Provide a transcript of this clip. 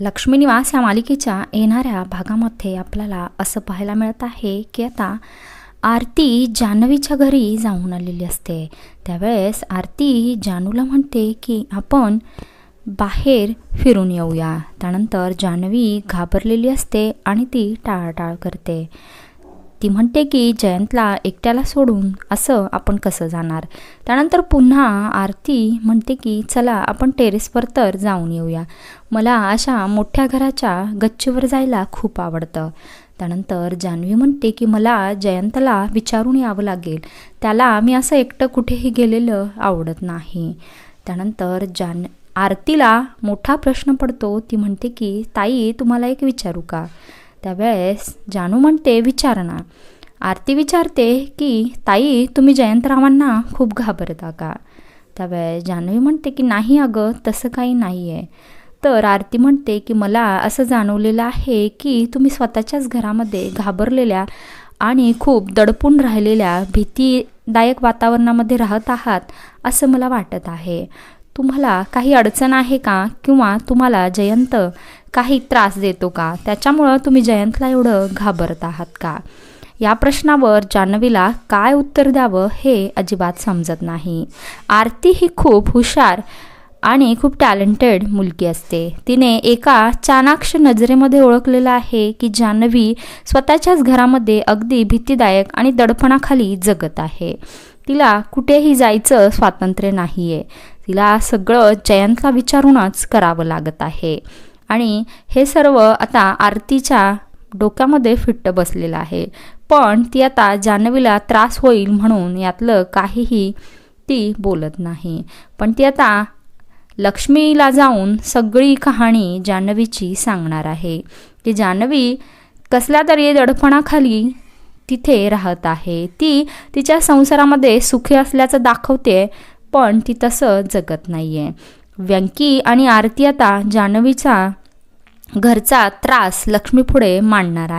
लक्ष्मी निवास या मालिकेच्या येणाऱ्या भागामध्ये आपल्याला असं पाहायला मिळत आहे की आता आरती जान्हवीच्या घरी जाऊन आलेली असते. त्यावेळेस आरती जानूला म्हणते की आपण बाहेर फिरून येऊया. त्यानंतर जान्हवी घाबरलेली असते आणि ती टाळाटाळ करते. ती म्हणते की जयंतला एकट्याला सोडून असं आपण कसं जाणार? त्यानंतर पुन्हा आरती म्हणते की चला आपण टेरेसवर तर जाऊन येऊया. मला अशा मोठ्या घराच्या गच्चीवर जायला खूप आवडतं. त्यानंतर जान्हवी म्हणते की मला जयंतला विचारून यावं लागेल. त्याला मी असं एकटं कुठेही गेलेलं आवडत नाही. त्यानंतर जान आरतीला मोठा प्रश्न पडतो. ती म्हणते की ताई तुम्हाला एक विचारू का? त्यावेळेस जानू म्हणते विचारणार आरती विचारते की ताई तुम्ही जयंतरावांना खूप घाबरता का? त्यावेळेस जानवी म्हणते की नाही अगं तसं काही नाही आहे तर आरती म्हणते की मला असं जाणवलेलं आहे की तुम्ही स्वतःच्याच घरामध्ये घाबरलेल्या आणि खूप दडपून राहिलेल्या भीतीदायक वातावरणामध्ये राहत आहात असं मला वाटत आहे. तुम्हाला काही अडचण आहे का? किंवा तुम्हाला जयंत काही त्रास देतो का? त्याच्यामुळं तुम्ही जयंतला एवढं घाबरत आहात का? या प्रश्नावर जान्हवीला काय उत्तर द्यावं हे अजिबात समजत नाही. आरती ही खूप हुशार आणि खूप टॅलेंटेड मुलगी असते. तिने एका चाणाक्ष नजरेमध्ये ओळखलेलं आहे की जान्हवी स्वतःच्याच घरामध्ये अगदी भीतीदायक आणि दडपणाखाली जगत आहे. तिला कुठेही जायचं स्वातंत्र्य नाही आहे तिला सगळं जयंतला विचारूनच करावं लागत आहे. आणि हे सर्व आता आरतीच्या डोक्यामध्ये फिट्ट बसलेलं आहे. पण ती आता जान्हवीला त्रास होईल म्हणून यातलं काहीही ती बोलत नाही. पण ती आता लक्ष्मीला जाऊन सगळी कहाणी जान्हवीची सांगणार आहे. की जान्हवी कसल्या तरी दडपणाखाली तिथे राहत आहे. ती तिच्या संसारामध्ये सुखी असल्याचं दाखवते पण ती तसं जगत नाही आहे व्यंकी आणि आरती आता जान्हवीचा घरचा त्रास लक्ष्मीपुढे मांडणार आहे.